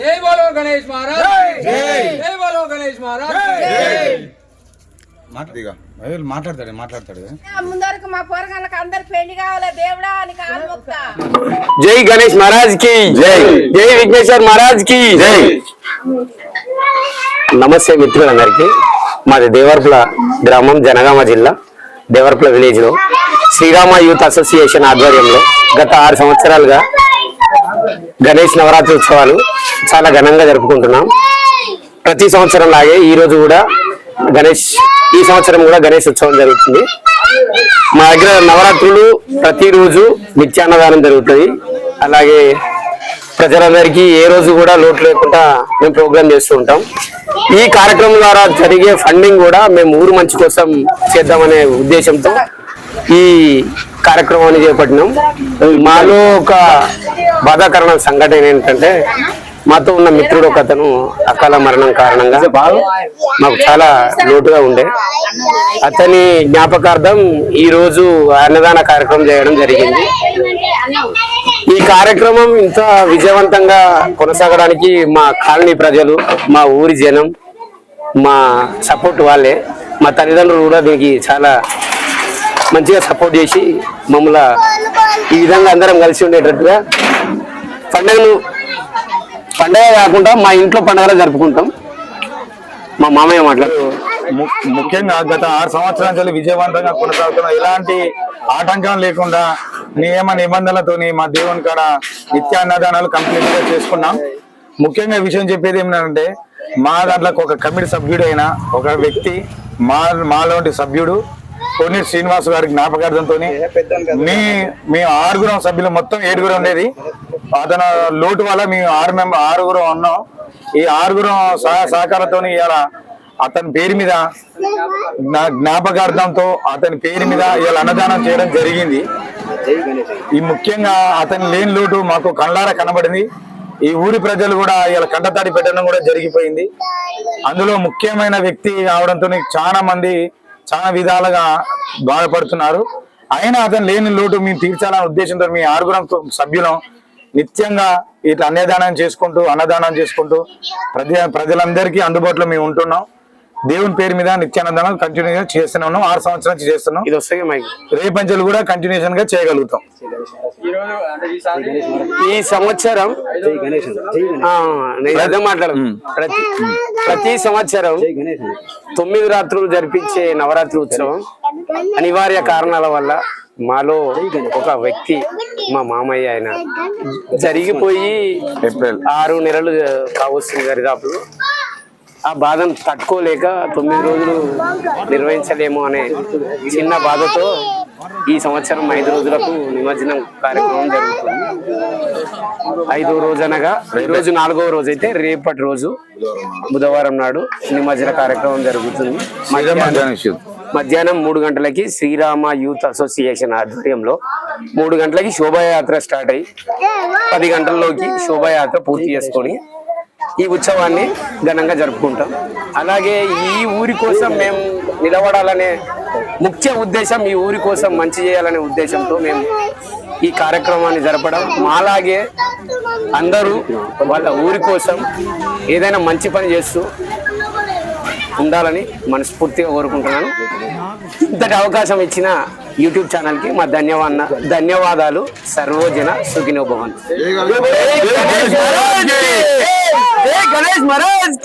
జై. బోలో గణేష్ మహారాజ్. జై. బోలో గణేష్ మహారాజ్. మాట్లాడిగా. మాట్లాడతాడు మాట్లాడతాడు. ముందరకు మా పోరగాళ్ళకి అందరు పెళ్ళి కావాలి దేవుడా అని కాలు మొక్తా జై గణేష్ మహారాజ్కి జై. జై విఘ్నేశ్వర్ మహారాజ్కి జై. నమస్తే మిత్రులందరికీ. మాది దేవరపుల గ్రామం జనగామ జిల్లా దేవరపుల విలేజ్లో శ్రీరామ యూత్ అసోసియేషన్ ఆధ్వర్యంలో గత ఆరు సంవత్సరాలుగా గణేష్ నవరాత్రి ఉత్సవాలు చాలా ఘనంగా జరుపుకుంటున్నాం. ప్రతి సంవత్సరం లాగే ఈ రోజు కూడా గణేష్ ఈ సంవత్సరం కూడా గణేష్ ఉత్సవం జరుగుతుంది. మా దగ్గర నవరాత్రులు ప్రతిరోజు నిత్యాన్నదానం జరుగుతుంది. అలాగే ప్రజలందరికీ ఏ రోజు కూడా లోటు లేకుండా మేము ప్రోగ్రామ్ చేస్తూ ఉంటాం. ఈ కార్యక్రమం ద్వారా జరిగే ఫండింగ్ కూడా మేము ఊరు మంచి కోసం చేద్దామనే ఉద్దేశంతో ఈ కార్యక్రమాన్ని చేపట్టినాం. మాలో ఒక బాధాకరణ సంఘటన ఏంటంటే మాతో ఉన్న మిత్రుడు ఒక అతను అకాల మరణం కారణంగా మాకు చాలా లోటుగా ఉండే. అతని జ్ఞాపకార్థం ఈ రోజు అన్నదాన కార్యక్రమం చేయడం జరిగింది. ఈ కార్యక్రమం ఇంత విజయవంతంగా కొనసాగడానికి మా కాలనీ ప్రజలు మా ఊరి జనం మా సపోర్ట్ వాళ్ళే. మా తల్లిదండ్రులు కూడా దీనికి చాలా మంచిగా సపోర్ట్ చేసి మమ్మల్ని ఈ విధంగా అందరం కలిసి ఉండేటట్టుగా పండుగను పండగ కాకుండా మా ఇంట్లో పండుగలు జరుపుకుంటాం. మా మామయ్య మాట్లాడు. ము- ముఖ్యంగా గత ఆరు సంవత్సరాల విజయవంతంగా కొనసాగుతున్న ఎలాంటి ఆటంకం లేకుండా నియమ నిబంధనలతోని మా దేవుని కాడ నిత్యాన్నదానాలు కంప్లీట్గా చేసుకున్నాం. ముఖ్యంగా విషయం చెప్పేది ఏమిటంటే మా దాంట్లో ఒక కమిటీ సభ్యుడు ఒక వ్యక్తి మా మాలోంటి సభ్యుడు కొన్ని శ్రీనివాస్ గారి జ్ఞాపకార్థంతో మీ మీ ఆరుగురం సభ్యులు మొత్తం ఏడుగురు ఉండేది. అతను లోటు వల్ల మేము ఆరు మెంబర్ ఆరుగురం ఉన్నాం. ఈ ఆరుగురం సహాయ సహకారంతో ఇవాళ అతని పేరు మీద జ్ఞాపకార్థంతో అతని పేరు మీద ఇవాళ అన్నదానం చేయడం జరిగింది. ఈ ముఖ్యంగా అతని లేని లోటు మాకు కళ్ళారా కనబడింది. ఈ ఊరి ప్రజలు కూడా ఇలా కంటతాడి పెట్టడం కూడా జరిగిపోయింది. అందులో ముఖ్యమైన వ్యక్తి అవడంతో చాలా మంది చాలా విధాలుగా బాధపడుతున్నారు. అయినా అతను లేని లోటు మేము తీర్చాలనే ఉద్దేశంతో మీ ఆరుగురం సభ్యులం నిత్యంగా ఇట్లా అన్నదానం చేసుకుంటూ అన్నదానం చేసుకుంటూ ప్రజ ప్రజలందరికీ అందుబాటులో మేము ఉంటున్నాం. దేవుని పేరు మీద నిత్యాన్నదానం కంటిన్యూగా చేస్తూనే ఉన్నాం. ఆరు సంవత్సరాల నుంచి చేస్తున్నాం. ఇది వస్తే మైక్. రేపంచెలు కూడా కంటిన్యూషన్గా చేయగలుగుతాం. ఈ సంవత్సరం ఆ, నేను అదే మాట్లాడు ప్రతి ప్రతి సంవత్సరం తొమ్మిది రాత్రులు జరిపించే నవరాత్రి ఉత్సవం అనివార్య కారణాల వల్ల మాలో ఒక వ్యక్తి మా మామయ్య ఆయన జరిగిపోయి ఏప్రిల్. ఆరు నెలలు కావస్తుంది దరిదాపులు ఆ బాధను తట్టుకోలేక తొమ్మిది రోజులు నిర్వహించలేము అనే చిన్న బాధతో ఈ సంవత్సరం ఐదు రోజులకు నిమజ్జనం కార్యక్రమం జరుగుతుంది. ఐదో రోజు అనగా రోజు నాలుగవ రోజు అయితే రేపటి రోజు బుధవారం నాడు నిమజ్జన కార్యక్రమం జరుగుతుంది. మధ్యాహ్నం మూడు గంటలకి శ్రీరామ యూత్ అసోసియేషన్ ఆధ్వర్యంలో మూడు గంటలకి శోభాయాత్ర స్టార్ట్ అయ్యి పది గంటల్లోకి శోభాయాత్ర పూర్తి చేసుకొని ఈ ఉత్సవాన్ని ఘనంగా జరుపుకుంటాం అలాగే ఈ ఊరి కోసం మేము నిలబడాలనే ముఖ్య ఉద్దేశం ఈ ఊరి కోసం మంచి చేయాలనే ఉద్దేశంతో మేము ఈ కార్యక్రమాన్ని జరపడం మాలాగే అందరూ వాళ్ళ ఊరి కోసం ఏదైనా మంచి పని చేస్తూ ఉండాలని మనస్ఫూర్తిగా కోరుకుంటున్నాను ఇంతటి అవకాశం ఇచ్చిన యూట్యూబ్ ఛానల్కి మా ధన్యవాద ధన్యవాదాలు సర్వోజన సుఖినోభవన్ భవన్ గణేష్ మహారాజ్